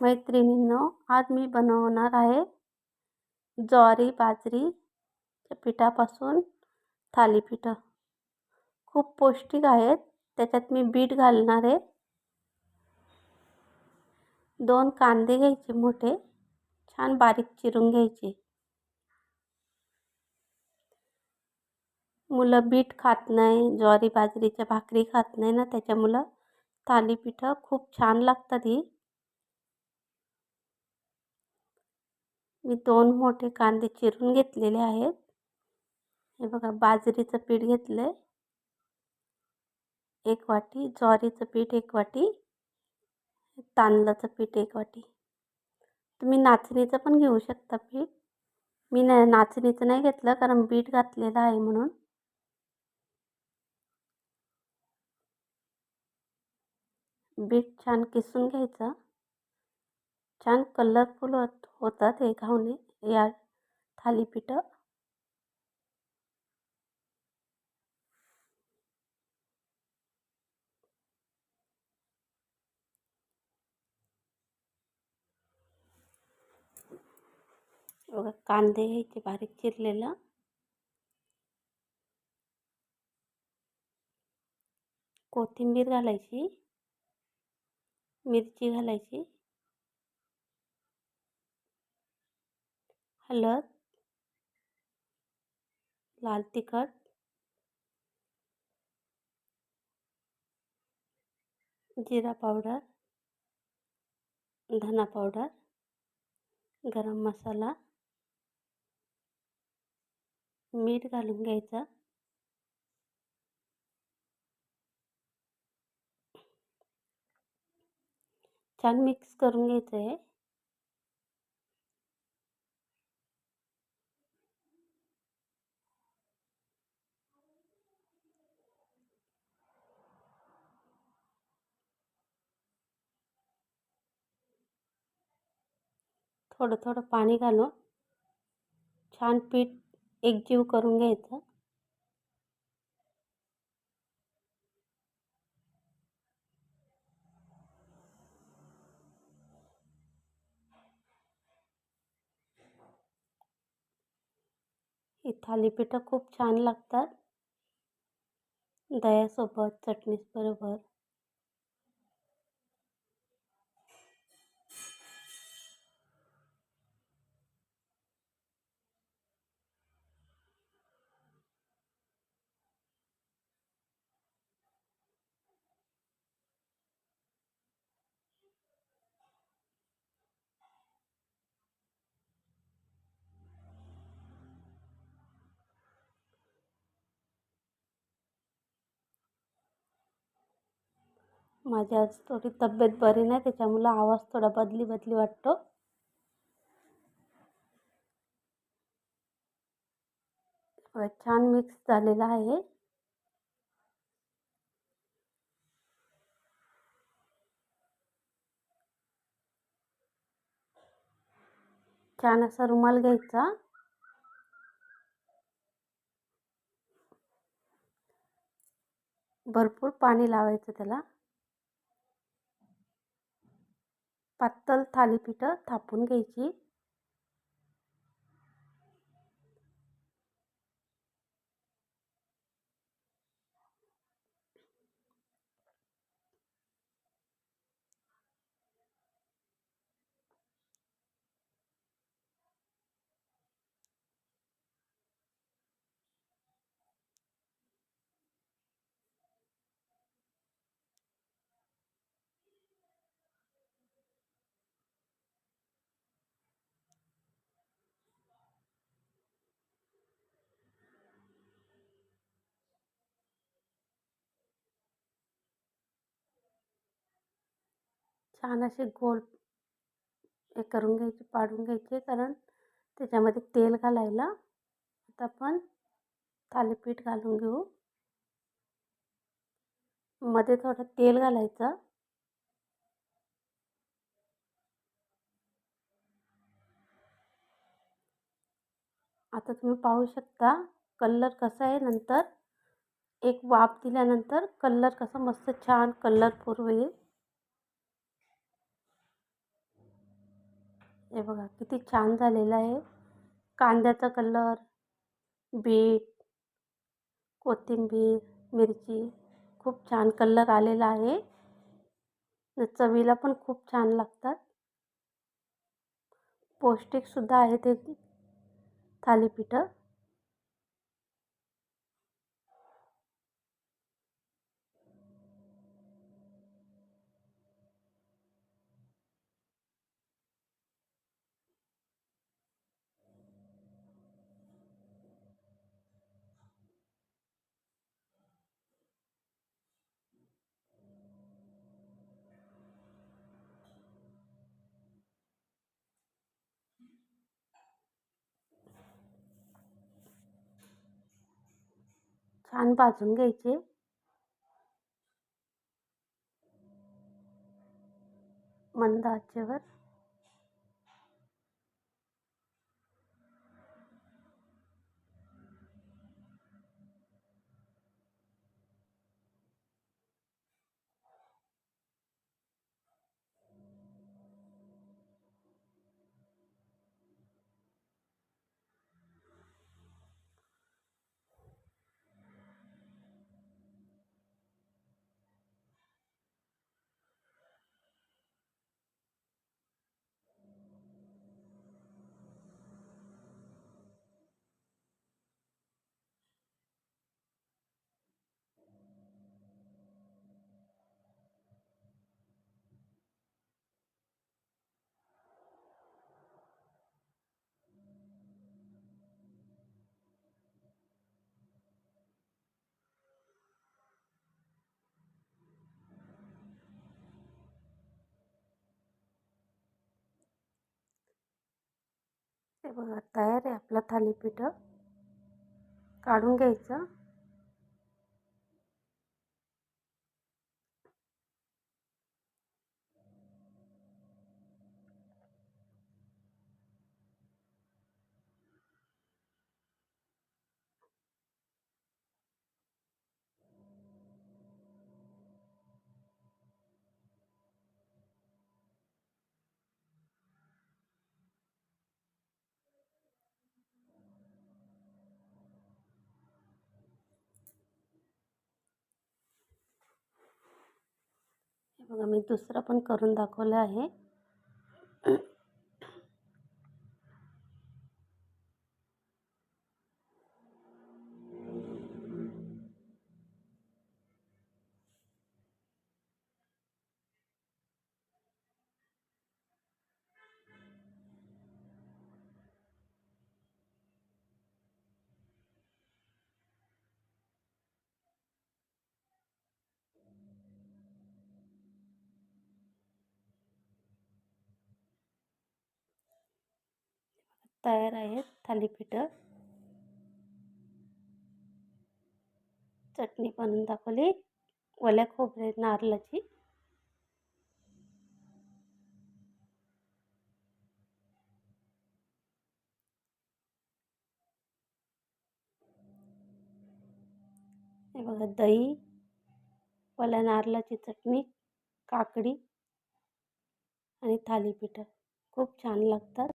मैत्रिणींनो, आज मी बनवणार आहे ज्वारी बाजरीच्या पिठापासून थालीपीठं. खूप पौष्टिक आहेत. त्याच्यात मी बीट घालणार आहे. दोन कांदे घ्यायचे मोठे. छान बारीक चिरून घ्यायचे. मुलं बीट खात नाही. ज्वारी, बाजरीच्या भाकरी खात नाही ना त्याच्यामुळं थालीपीठं खूप छान लागतात ही. मी दोन मोठे कांदे चिरून घेतलेले आहेत. हे बघा बाजरीचं पीठ घेतलं आहे एक वाटी ज्वारीचं पीठ एक वाटी तांदळाचं पीठ एक वाटी. तुम्ही नाचणीचं पण घेऊ शकता पीठ. मी ना नाचणीचं नाही घेतलं कारण बीट घातलेलं आहे म्हणून. बीट छान किसून घ्यायचं. छान कलरफुल होत होतात हे घावणे या थालीपीठं. बघा कांदे घ्यायचे बारीक चिरलेलं. कोथिंबीर घालायची मिरची घालायची. हळद लाल तिखट जिरा पावडर धना पावडर गरम मसाला मीठ घालून घ्यायचं. छान मिक्स करून घ्यायचं आहे थोडं थोडं पाणी घालून छान पीठ एकजीव करून घ्यायचं. ही थालीपीठं खूप छान लागतात. दह्यासोबत चटणीबरोबर माझी आज थोडी तब्येत बरी नाही त्याच्यामुळं आवाज थोडा बदली बदली वाटतो. छान मिक्स झालेला आहे. छान असा रुमाल घ्यायचा. भरपूर पाणी लावायचं त्याला. पातळ थालीपीठं थापून घ्यायची. छान असे गोल हे करून घ्यायचे पाडून घ्यायचे. कारण त्याच्यामध्ये तेल घालायला आता आपण थालीपीठ घालून घेऊ. मध्ये थोडं तेल घालायचं. आता तुम्ही पाहू शकता कलर कसा आहे. नंतर एक वाफ दिल्यानंतर कलर कसा मस्त छान कलरफुल होईल. हे बघा किती छान झालेलं आहे. कांद्याचा कलर बीट कोथिंबीर मिरची खूप छान कलर आलेला आहे. चवीला पण खूप छान लागतात. पौष्टिकसुद्धा आहे ते थालीपीठं. छान भाजून घ्यायचे. मंद आचेवर. हे बघा तयार आहे आपलं थालीपीठं. काढून घ्यायचं. बघा मी दुसरं पण करून दाखवलं आहे. तयार आहेत थालीपीठं. चटणी बनवून दाखवली. ओल्या खोबरे नारळाची. हे बघा दही ओल्या नारळाची चटणी काकडी आणि थालीपीठं. खूप छान लागतात.